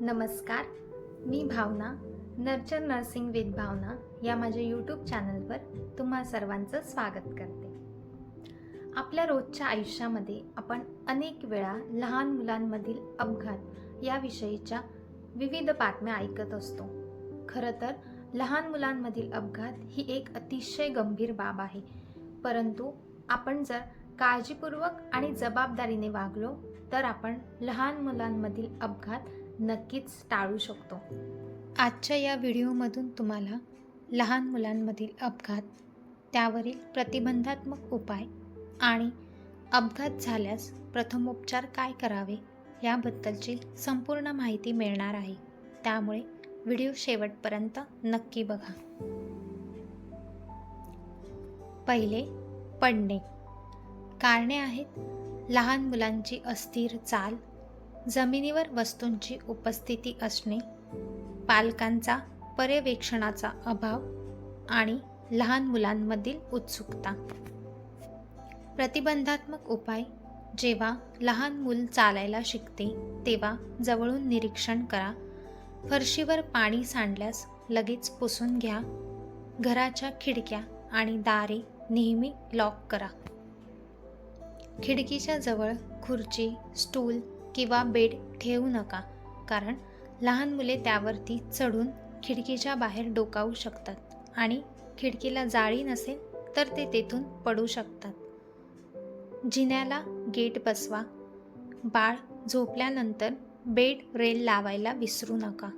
नमस्कार मी Bhavana nurture nursing with Bhavana या माझ्या यूट्यूब चॅनलवर तुम्हा सर्वांचं स्वागत करते. आपल्या रोजच्या आयुष्यामध्ये आपण अनेक वेळा लहान मुलांमधील अपघात याविषयीच्या विविध बातम्या ऐकत असतो. खरं तर लहान मुलांमधील अपघात ही एक अतिशय गंभीर बाब आहे. परंतु आपण जर काळजीपूर्वक आणि जबाबदारीने वागलो तर आपण लहान मुलांमधील अपघात नक्कीच टाळू शकतो. आजच्या या व्हिडिओमधून तुम्हाला लहान मुलांमधील अपघात त्यावरील प्रतिबंधात्मक उपाय आणि अपघात झाल्यास प्रथमोपचार काय करावे याबद्दलची संपूर्ण माहिती मिळणार आहे. त्यामुळे व्हिडिओ शेवटपर्यंत नक्की बघा. पहिले पडणे. कारणे आहेत लहान मुलांची अस्थिर चाल जमिनीवर वस्तूंची उपस्थिती असणे पालकांचा पर्यवेक्षणाचा अभाव आणि लहान मुलांमधील उत्सुकता. प्रतिबंधात्मक उपाय जेव्हा लहान मूल चालायला शिकते तेव्हा जवळून निरीक्षण करा. फरशीवर पाणी सांडल्यास लगेच पुसून घ्या. घराच्या खिडक्या आणि दारे नेहमी लॉक करा. खिडकीच्या जवळ खुर्ची स्टूल किंवा बेड ठेवू नका कारण लहान मुले त्यावरती चढून खिडकीच्या बाहेर डोकावू शकतात आणि खिडकीला जाळी नसेल तर ते तेथून पडू शकतात. जिन्याला गेट बसवा. बाळ झोपल्यानंतर बेड रेल लावायला विसरू नका.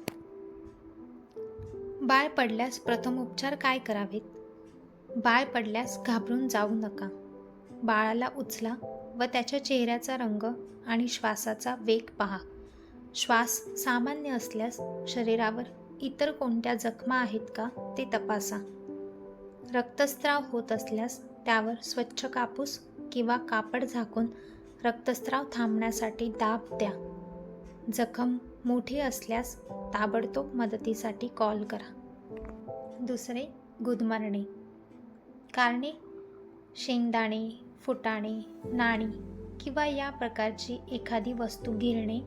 बाळ पडल्यास प्रथम उपचार काय करावेत? बाळ पडल्यास घाबरून जाऊ नका. बाळाला उचला व त्याच्या चेहऱ्याचा रंग आणि श्वासाचा वेग पहा. श्वास सामान्य असल्यास शरीरावर इतर कोणत्या जखमा आहेत का ते तपासा. रक्तस्त्राव होत असल्यास त्यावर स्वच्छ कापूस किंवा कापड झाकून रक्तस्त्राव थांबण्यासाठी दाब द्या. जखम मोठी असल्यास ताबडतोब मदतीसाठी कॉल करा. दुसरे गुदमरणे. कारणे शेंगदाणे फुटाणे नाणी किंवा या प्रकारची एखादी वस्तू गिळणे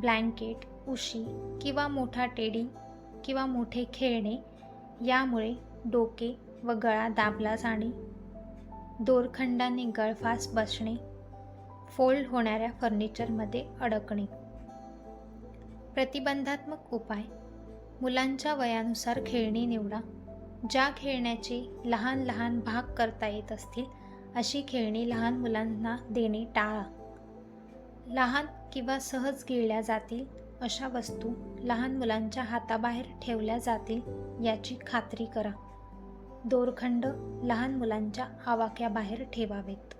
ब्लँकेट उशी किंवा मोठा टेडी किंवा मोठे खेळणे यामुळे डोके व गळा दाबला जाणे दोरखंडाने गळफास बसणे फोल्ड होणाऱ्या फर्निचरमध्ये अडकणे. प्रतिबंधात्मक उपाय. मुलांच्या वयानुसार खेळणी निवडा. ज्या खेळण्याचे लहान लहान भाग करता येत असतील अशी खेळणी लहान मुलांना देणे टाळा. लहान किंवा सहज गिळल्या जातील अशा वस्तू लहान मुलांच्या हाताबाहेर ठेवल्या जातील याची खात्री करा. दोरखंड लहान मुलांच्या आवाक्याबाहेर ठेवावेत.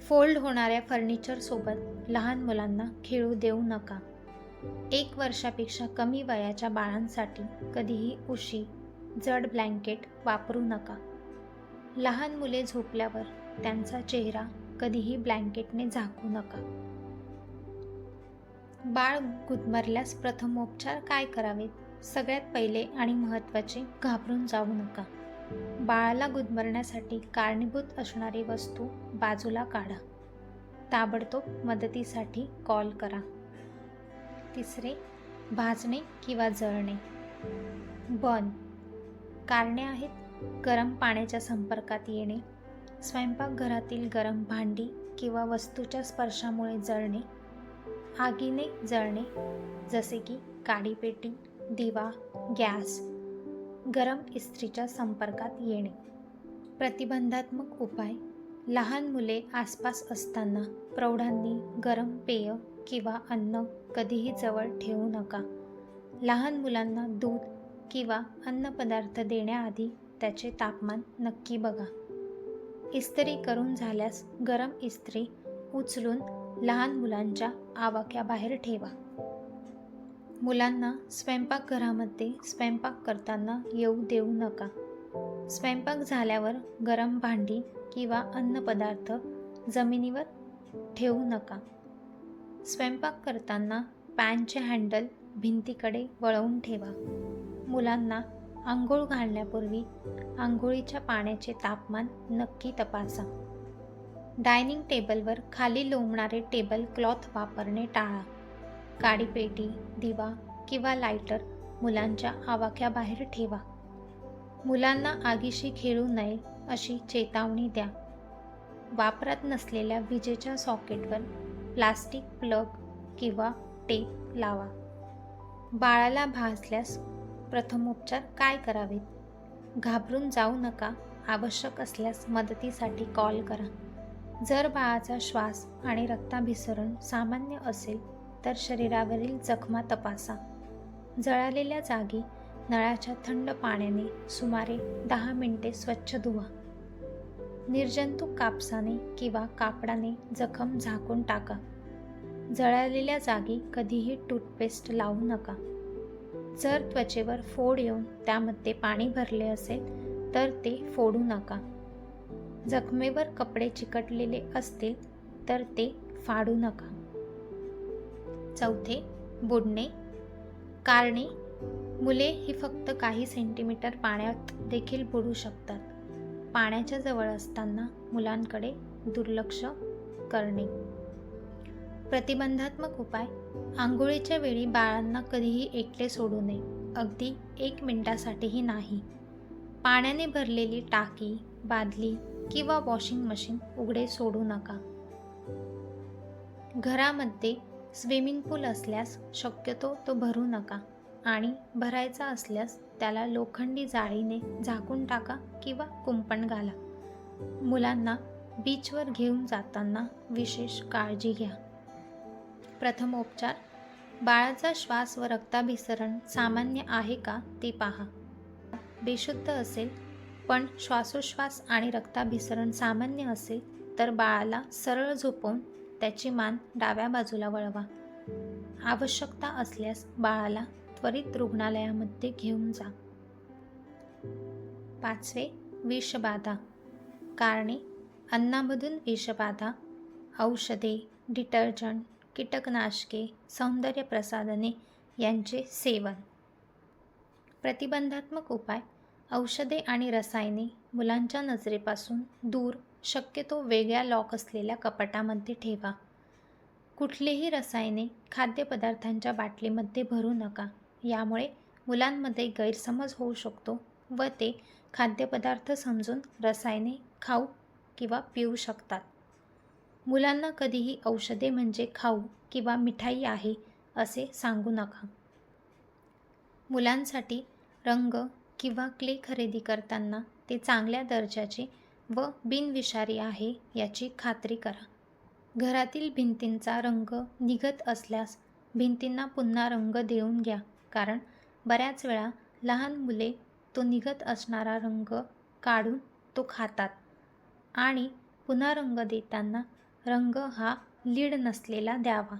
फोल्ड होणाऱ्या फर्निचरसोबत लहान मुलांना खेळू देऊ नका. एक वर्षापेक्षा कमी वयाच्या बाळांसाठी कधीही उशी जड ब्लँकेट वापरू नका. लहान मुले झोपल्यावर त्यांचा चेहरा कधीही ब्लँकेटने झाकू नका. बाळ गुदमरल्यास प्रथमोपचार काय करावेत? सगळ्यात पहिले आणि महत्त्वाचे घाबरून जाऊ नका. बाळाला गुदमरण्यासाठी कारणीभूत असणारी वस्तू बाजूला काढा. ताबडतोब मदतीसाठी कॉल करा. तिसरे भाजणे किंवा जळणे. बन कारणे आहेत गरम पाण्याच्या संपर्कात येणे स्वयंपाकघरातील गरम भांडी किंवा वस्तूच्या स्पर्शामुळे जळणे आगीने जळणे जसे की काडीपेटी दिवा गॅस गरम इस्त्रीच्या संपर्कात येणे. प्रतिबंधात्मक उपाय लहान मुले आसपास असताना प्रौढांनी गरम पेय किंवा अन्न कधीही जवळ ठेवू नका. लहान मुलांना दूध किंवा अन्नपदार्थ देण्याआधी त्याचे तापमान नक्की बघा. इस्त्री करून झाल्यास गरम इस्त्री उचलून लहान मुलांच्या आवाक्याबाहेर ठेवा. मुलांना स्वयंपाकघरामध्ये स्वयंपाक करताना येऊ देऊ नका. स्वयंपाक झाल्यावर गरम भांडी किंवा अन्नपदार्थ जमिनीवर ठेवू नका. स्वयंपाक करताना पॅनचे हँडल भिंतीकडे वळवून ठेवा. मुलांना आंघोळ घालण्यापूर्वी आंघोळीच्या पाण्याचे तापमान नक्की तपासा. डायनिंग टेबलवर खाली लोंबणारे टेबल क्लॉथ वापरणे टाळा. काडीपेटी दिवा किंवा लायटर मुलांच्या आवाक्याबाहेर ठेवा. मुलांना आगीशी खेळू नये अशी चेतावणी द्या. वापरात नसलेल्या विजेच्या सॉकेटवर प्लास्टिक प्लग किंवा टेप लावा. बाळाला भासल्यास प्रथमोपचार काय करावेत? घाबरून जाऊ नका. आवश्यक असल्यास मदतीसाठी कॉल करा. जर बाळाचा श्वास आणि रक्ताभिसरण सामान्य असेल तर शरीरावरील जखमा तपासा. जळालेल्या जागी नळाच्या थंड पाण्याने सुमारे दहा मिनिटे स्वच्छ धुवा. निर्जंतुक कापसाने किंवा कापडाने जखम झाकून टाका. जळालेल्या जागी कधीही टूथपेस्ट लावू नका. जर त्वचेवर फोड येऊन त्यामध्ये पाणी भरले असेल तर ते फोडू नका. जखमेवर कपडे चिकटलेले असतील तर ते फाडू नका. चौथे बुडणे. कारणे. मुले ही फक्त काही सेंटीमीटर पाण्यात देखील बुडू शकतात. पाण्याच्या जवळ असताना मुलांकडे दुर्लक्ष करणे. प्रतिबंधात्मक उपाय. आंघोळीच्या वेळी बाळांना कधीही एकटे सोडू नये. अगदी एक मिनिटासाठीही नाही. पाण्याने भरलेली टाकी बादली किंवा वॉशिंग मशीन उघडे सोडू नका. घरामध्ये स्विमिंग पूल असल्यास शक्यतो तो भरू नका आणि भरायचा असल्यास त्याला लोखंडी जाळीने झाकून टाका किंवा कुंपण घाला. मुलांना बीचवर घेऊन जाताना विशेष काळजी घ्या. प्रथमोपचार बाळाचा श्वास व रक्ताभिसरण सामान्य आहे का ते पहा. बेशुद्ध असेल पण श्वासोश्वास आणि रक्ताभिसरण सामान्य असेल तर बाळाला सरळ झोपवून त्याची मान डाव्या बाजूला वळवा. आवश्यकता असल्यास बाळाला त्वरित रुग्णालयामध्ये घेऊन जा. पाचवे विषबाधा. कारणे अन्नामधून विषबाधा औषधे डिटर्जंट कीटकनाशके सौंदर्य प्रसाधने यांचे सेवन. प्रतिबंधात्मक उपाय औषधे आणि रसायने मुलांच्या नजरेपासून दूर शक्यतो वेगळ्या लॉक असलेल्या कपाटामध्ये ठेवा. कुठलीही रसायने खाद्यपदार्थांच्या बाटलीमध्ये भरू नका. यामुळे मुलांमध्ये गैरसमज होऊ शकतो व ते खाद्यपदार्थ समजून रसायने खाऊ किंवा पिऊ शकतात. मुलांना कधीही औषधे म्हणजे खाऊ किंवा मिठाई आहे असे सांगू नका. मुलांसाठी रंग किंवा क्ले खरेदी करताना ते चांगल्या दर्जाचे व बिनविषारी आहे याची खात्री करा. घरातील भिंतींचा रंग निघत असल्यास भिंतींना पुन्हा रंग देऊन घ्या कारण बऱ्याच वेळा लहान मुले तो निघत असणारा रंग काढून तो खातात आणि पुन्हा रंग देताना रंग हा लीड नसलेला द्यावा.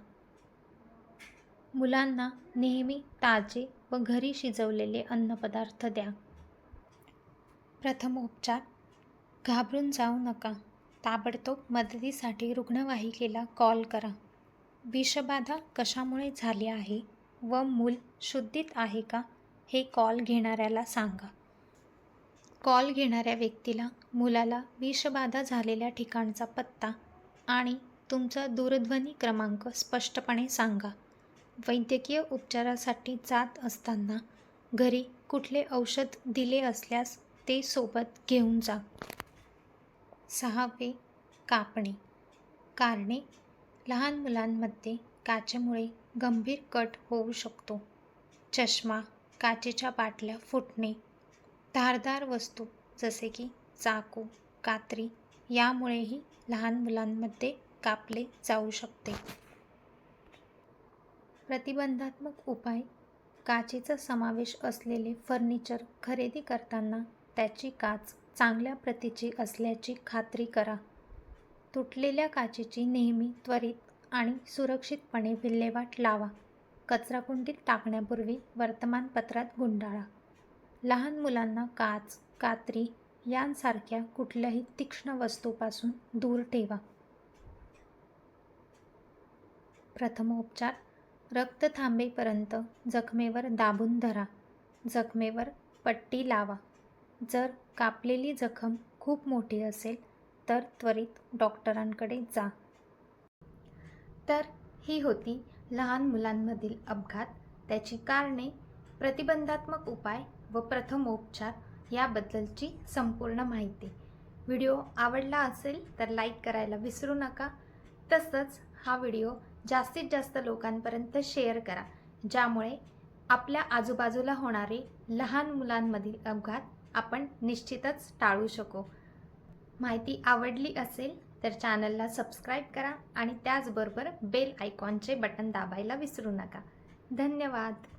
मुलांना नेहमी ताजे व घरी शिजवलेले अन्नपदार्थ द्या. प्रथमोपचार घाबरून जाऊ नका. ताबडतोब मदतीसाठी रुग्णवाहिकेला कॉल करा. विषबाधा कशामुळे झाली आहे व मूल शुद्धीत आहे का हे कॉल घेणाऱ्याला सांगा. कॉल घेणाऱ्या व्यक्तीला मुलाला विषबाधा झालेल्या ठिकाणचा पत्ता आणि तुमचा दूरध्वनी क्रमांक स्पष्टपणे सांगा. वैद्यकीय उपचारासाठी जात असताना घरी कुठले औषध दिले असल्यास ते सोबत घेऊन जा. सहावे कापणे. कारणे लहान मुलांमध्ये काचेमुळे गंभीर कट होऊ शकतो. चष्मा काचेच्या बाटल्या फुटणे धारदार वस्तू जसे की चाकू कात्री यामुळेही लहान मुलांमध्ये कापले जाऊ शकते. प्रतिबंधात्मक उपाय काचेचा समावेश असलेले फर्निचर खरेदी करताना त्याची काच चांगल्या प्रतीची असल्याची खात्री करा. तुटलेल्या काचेची नेहमी त्वरित आणि सुरक्षितपणे विल्हेवाट लावा. कचराकुंडीत टाकण्यापूर्वी वर्तमानपत्रात गुंडाळा. लहान मुलांना काच कात्री यांसारख्या कुठल्याही तीक्ष्ण वस्तूपासून दूर ठेवा. प्रथमोपचार रक्त थांबेपर्यंत जखमेवर दाबून धरा. जखमेवर पट्टी लावा. जर कापलेली जखम खूप मोठी असेल तर त्वरित डॉक्टरांकडे जा. तर ही होती लहान मुलांमधील अपघात. त्याची कारणे प्रतिबंधात्मक उपाय व प्रथमोपचार याबद्दलची संपूर्ण माहिती. व्हिडिओ आवडला असेल तर लाईक करायला विसरू नका. तसंच हा व्हिडिओ जास्तीत जास्त लोकांपर्यंत शेअर करा ज्यामुळे आपल्या आजूबाजूला होणारे लहान मुलांमधील अपघात आपण निश्चितच टाळू शकू. माहिती आवडली असेल तर चॅनलला सबस्क्राईब करा आणि त्याचबरोबर बेल आयकॉनचे बटन दाबायला विसरू नका. धन्यवाद.